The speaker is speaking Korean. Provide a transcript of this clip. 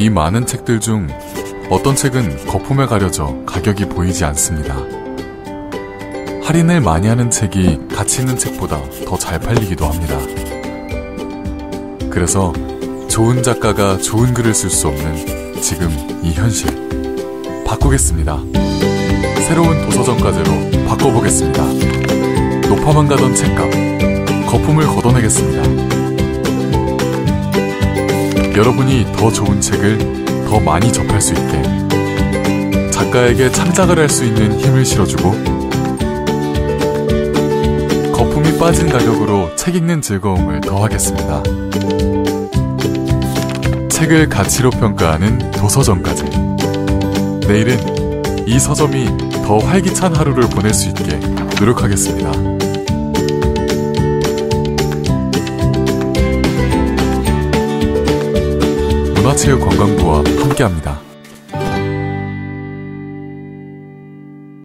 이 많은 책들 중 어떤 책은 거품에 가려져 가격이 보이지 않습니다. 할인을 많이 하는 책이 가치 있는 책보다 더 잘 팔리기도 합니다. 그래서 좋은 작가가 좋은 글을 쓸 수 없는 지금 이 현실. 바꾸겠습니다. 새로운 도서정가제로 바꿔보겠습니다. 높아만 가던 책값, 거품을 걷어내겠습니다. 여러분이 더 좋은 책을 더 많이 접할 수 있게 작가에게 창작을 할 수 있는 힘을 실어주고 거품이 빠진 가격으로 책 읽는 즐거움을 더하겠습니다. 책을 가치로 평가하는 도서점까지. 내일은 이 서점이 더 활기찬 하루를 보낼 수 있게 노력하겠습니다. 문화체육관광부와 함께합니다.